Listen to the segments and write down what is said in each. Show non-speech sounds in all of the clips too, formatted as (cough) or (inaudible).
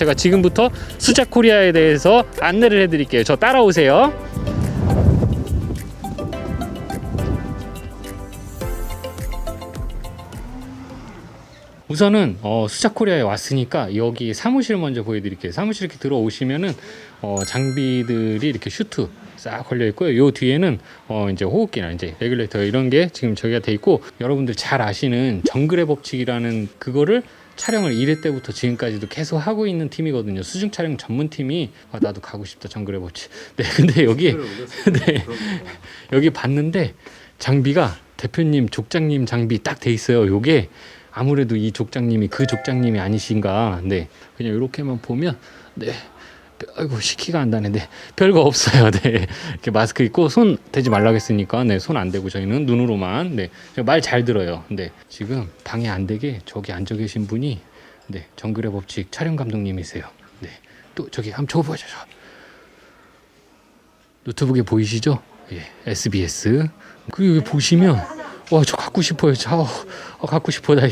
제가 지금부터 수자 코리아에 대해서 안내를 해드릴게요. 저 따라오세요. 우선은 어, 수자 코리아에 왔으니까 여기 사무실 먼저 보여드릴게요. 사무실 이렇게 들어오시면은 어, 장비들이 이렇게 슈트 싹 걸려 있고요. 요 뒤에는 어, 이제 호흡기나 이제 레귤레이터 이런 게 지금 저기가 돼 있고 여러분들 잘 아시는 정글의 법칙이라는 그거를 촬영을 1회 때부터 지금까지도 계속 하고 있는 팀이거든요. 수중 촬영 전문 팀이 아, 나도 가고 싶다 정글의 법칙. (laughs) 네, 근데 여기 (laughs) 네 여기 봤는데 장비가 대표님 족장님 장비 딱 돼 있어요. 요게 아무래도 이 족장님이 그 족장님이 아니신가. 네. 그냥 이렇게만 보면 네. 아이고 시키가 안 나네. 네. 별거 없어요. (laughs) 네. 이렇게 마스크 입고 손 대지 말라고 했으니까 네. 손 안 대고 저희는 눈으로만 네. 말 잘 들어요. 네. 지금 방해 안 되게 저기 앉아 계신 분이 네. 정글의 법칙 촬영 감독님이세요. 네. 또 저기 한번 저 보여줘. 노트북에 보이시죠? 예. SBS. 그 여기 보시면 와 저 갖고 싶어요. 자, 어, 어, 갖고 싶어. 나이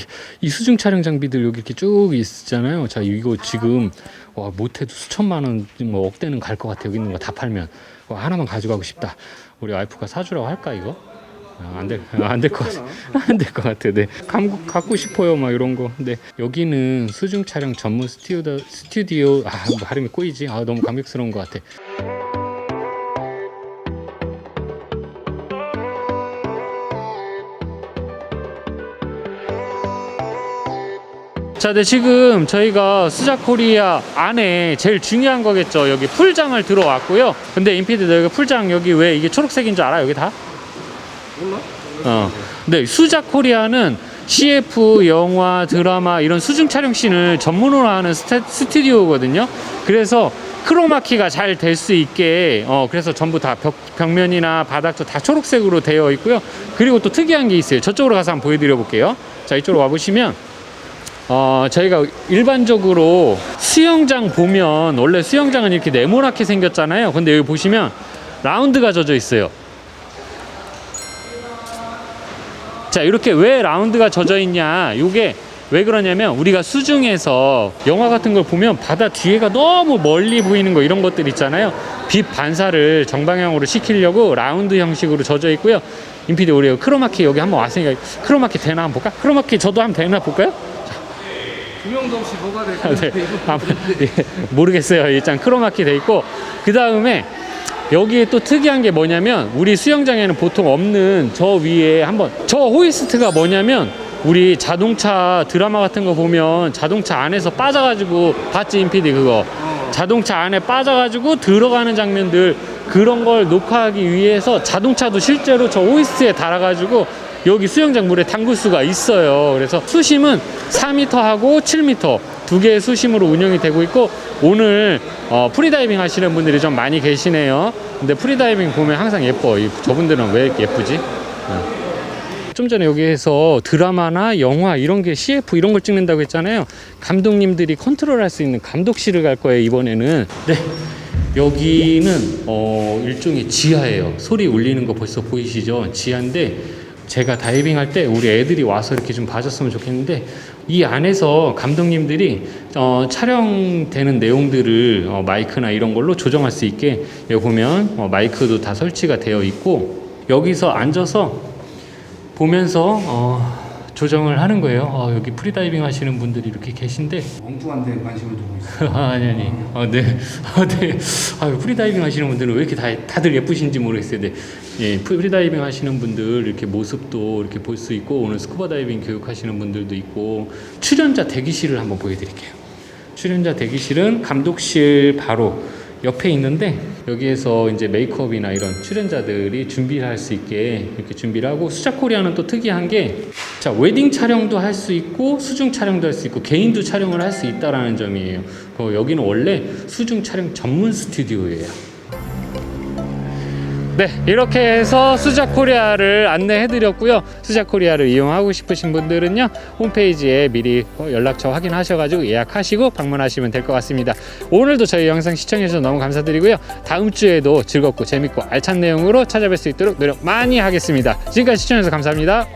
수중 촬영 장비들 여기 이렇게 쭉 있잖아요. 자, 이거 지금 와 못해도 수천만 원, 뭐 억대는 갈 것 같아. 여기 있는 거 다 팔면 와, 하나만 가져가고 싶다. 우리 와이프가 사주라고 할까 이거? 아, 안 될, 안될것 같아. 안될것 같아. 네. 감, 갖고 싶어요. 막 이런 거. 근데 여기는 수중 촬영 전문 스튜디오, 스튜디오, 아, 뭐 발음이 꼬이지. 아, 너무 감격스러운 것 같아. 자, 네, 지금 저희가 수자 코리아 안에 제일 중요한 거겠죠. 여기 풀장을 들어왔고요. 근데 인피드 여기 풀장 여기 왜 이게 초록색인 줄 알아? 여기 다? 몰라? 어. 네, 수자 코리아는 CF, 영화, 드라마 이런 수중 촬영 씬을 전문으로 하는 스타, 스튜디오거든요. 그래서 크로마키가 잘 될 수 있게 어 그래서 전부 다 벽, 벽면이나 바닥도 다 초록색으로 되어 있고요. 그리고 또 특이한 게 있어요. 저쪽으로 가서 한번 보여드려 볼게요. 자 이쪽으로 와 보시면 어, 저희가 일반적으로 수영장 보면 원래 수영장은 이렇게 네모나게 생겼잖아요. 근데 여기 보시면 라운드가 져져 있어요. 자, 이렇게 왜 라운드가 져져 있냐? 요게 왜 그러냐면 우리가 수중에서 영화 같은 걸 보면 바다 뒤에가 너무 멀리 보이는 거 이런 것들 있잖아요. 빛 반사를 정방향으로 시키려고 라운드 형식으로 져져 있고요. 인피디 우리 크로마키 여기 한번 왔으니까 크로마키 되나 한번 볼까? 크로마키 저도 한번 되나 볼까요? 두 명도 없이 뭐가 될아, 것 네. 아, 예, 모르겠어요. 일단 크로마키 돼 있고 그 다음에 여기에 또 특이한 게 뭐냐면 우리 수영장에는 보통 없는 저 위에 한번 저 호이스트가 뭐냐면 우리 자동차 드라마 같은 거 보면 자동차 안에서 빠져가지고 봤지 인피디 그거 어. 자동차 안에 빠져가지고 들어가는 장면들 그런 걸 녹화하기 위해서 자동차도 실제로 저 호이스트에 달아가지고 여기 수영장 물에 담글 수가 있어요. 그래서 수심은 4m하고 7m 두 개의 수심으로 운영이 되고 있고 오늘 어, 프리다이빙 하시는 분들이 좀 많이 계시네요. 근데 프리다이빙 보면 항상 예뻐. 이, 저분들은 왜 이렇게 예쁘지? 좀 전에 여기에서 드라마나 영화 이런 게 CF 이런 걸 찍는다고 했잖아요. 감독님들이 컨트롤할 수 있는 감독실을 갈 거예요 이번에는. 네. 여기는 어, 일종의 지하예요. 소리 울리는 거 벌써 보이시죠? 지하인데 제가 다이빙 할 때 우리 애들이 와서 이렇게 좀 봐줬으면 좋겠는데 이 안에서 감독님들이 어, 촬영되는 내용들을 어, 마이크나 이런 걸로 조정할 수 있게 여기 보면 어, 마이크도 다 설치가 되어 있고 여기서 앉아서 보면서 어, 조정을 하는 거예요. 어, 여기 프리다이빙 하시는 분들이 이렇게 계신데 (laughs) 엉뚱한 데 관심을 두고 있어. 아, 아니 아니. 아, 네. 아, (laughs) 네. 아, 프리다이빙 하시는 분들은 왜 이렇게 다, 다들 예쁘신지 모르겠어요. 네. 예, 프리다이빙 하시는 분들 이렇게 모습도 이렇게 볼 수 있고 오늘 스쿠버 다이빙 교육하시는 분들도 있고 출연자 대기실을 한번 보여드릴게요. 출연자 대기실은 감독실 바로 옆에 있는데 여기에서 이제 메이크업이나 이런 출연자들이 준비를 할 수 있게 이렇게 준비를 하고 수자 코리아는 또 특이한 게 자, 웨딩 촬영도 할 수 있고 수중 촬영도 할 수 있고 개인도 촬영을 할 수 있다라는 점이에요. 어, 여기는 원래 수중 촬영 전문 스튜디오예요. 네, 이렇게 해서 수자 코리아를 안내해 드렸고요. 수자 코리아를 이용하고 싶으신 분들은요. 홈페이지에 미리 어, 연락처 확인하셔 가지고 예약하시고 방문하시면 될 것 같습니다. 오늘도 저희 영상 시청해 주셔서 너무 감사드리고요. 다음 주에도 즐겁고 재밌고 알찬 내용으로 찾아뵐 수 있도록 노력 많이 하겠습니다. 지금까지 시청해 주셔서 감사합니다.